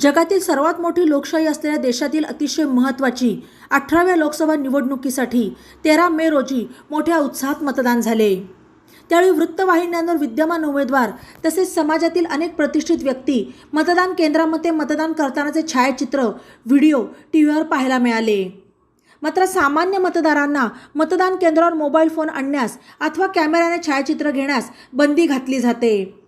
जगातील सर्वात मोठी लोकशाही असलेल्या देशातील अतिशय महत्त्वाची अठराव्या लोकसभा निवडणुकीसाठी तेरा मे रोजी मोठ्या उत्साहात मतदान झाले. त्यावेळी वृत्तवाहिन्यांवर विद्यमान उमेदवार तसेच समाजातील अनेक प्रतिष्ठित व्यक्ती मतदान केंद्रामध्ये मतदान करतानाचे छायाचित्र व्हिडिओ टी व्हीवर पाहायला मिळाले. मात्र सामान्य मतदारांना मतदान केंद्रावर मोबाईल फोन आणण्यास अथवा कॅमेऱ्याने छायाचित्र घेण्यास बंदी घातली जाते.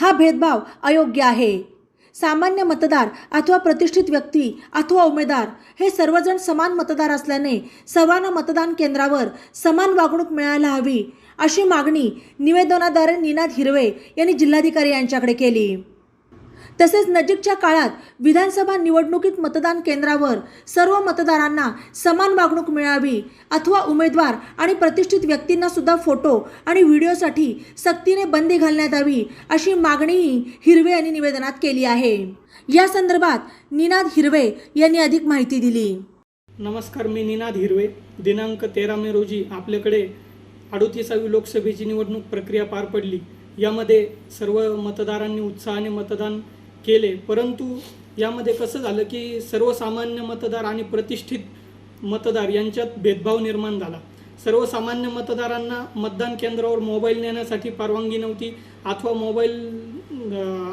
हा भेदभाव अयोग्य आहे. सामान्य मतदार अथवा प्रतिष्ठित व्यक्ती अथवा उमेदवार हे सर्वजण समान मतदार असल्याने सर्वांना मतदान केंद्रावर समान वागणूक मिळायला हवी अशी मागणी निवेदनाद्वारे निनाद हिरवे यांनी जिल्हाधिकारी यांच्याकडे केली. तसेच नजीकच्या काळात विधानसभा निवडणुकीत मतदान केंद्रावर सर्व मतदारांना समान वागणूक मिळावी अथवा उमेदवार आणि प्रतिष्ठित व्यक्तींना सुद्धा फोटो आणि व्हिडिओसाठी सक्तीने बंदी घालण्यात यावी अशी मागणीही हिरवे यांनी निवेदनात केली आहे. या संदर्भात निनाद हिरवे यांनी अधिक माहिती दिली. नमस्कार मी निनाद हिरवे. दिनांक तेरा मे रोजी आपल्याकडे अडोतीसावी लोकसभेची निवडणूक प्रक्रिया पार पडली. यामध्ये सर्व मतदारांनी उत्साहाने मतदान केले. परंतु यामध्ये कसं झालं की सर्वसामान्य मतदार आणि प्रतिष्ठित मतदार यांच्यात भेदभाव निर्माण झाला. सर्वसामान्य मतदारांना मतदान केंद्रावर मोबाईल नेण्यासाठी परवानगी नव्हती. अथवा मोबाईल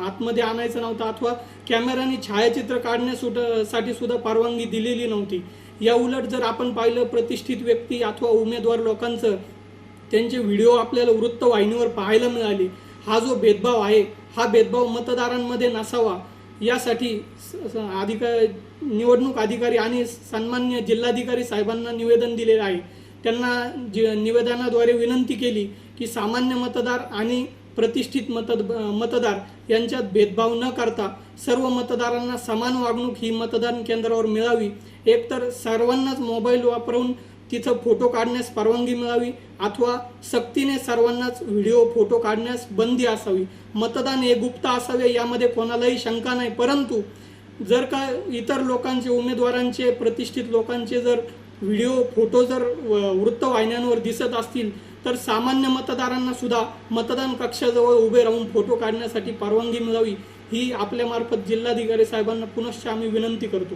आतमध्ये आणायचं नव्हता. अथवा कॅमेराने छायाचित्र काढण्यासाठी सुद्धा परवानगी दिलेली नव्हती. या उलट जर आपण पाहिलं प्रतिष्ठित व्यक्ती अथवा उमेदवार लोकांचं त्यांचे व्हिडिओ आपल्याला वृत्तवाहिनीवर पाहायला मिळाले. हा जो भेदभाव आहे हा भेदभाव मतदारांमध्ये नसावा. यासाठी स- अधिका निवडणूक अधिकारी आणि सन्मान्य जिल्हाधिकारी साहेबांना निवेदन दिलेलं आहे. त्यांना जि निवेदनाद्वारे विनंती केली की सामान्य मतदार आणि प्रतिष्ठित मतद मतदार यांच्यात भेदभाव न करता सर्व मतदारांना समान वागणूक ही मतदान केंद्रावर मिळावी. एकतर सर्वांनाच मोबाईल वापरून तिथं फोटो काढण्यास परवानगी मिळावी अथवा सक्तीने सर्वांनाच व्हिडिओ फोटो काढण्यास बंदी असावी. मतदान हे गुप्त असावे यामध्ये कोणालाही शंका नाही. परंतु जर का इतर लोकांचे उमेदवारांचे प्रतिष्ठित लोकांचे जर व्हिडिओ फोटो जर वृत्तवाहिन्यांवर दिसत असतील तर सामान्य मतदारांना सुद्धा मतदान कक्षाजवळ उभे राहून फोटो काढण्यासाठी परवानगी मिळावी. ही आपल्यामार्फत जिल्हाधिकारी साहेबांना पुनश्च आम्ही विनंती करतो.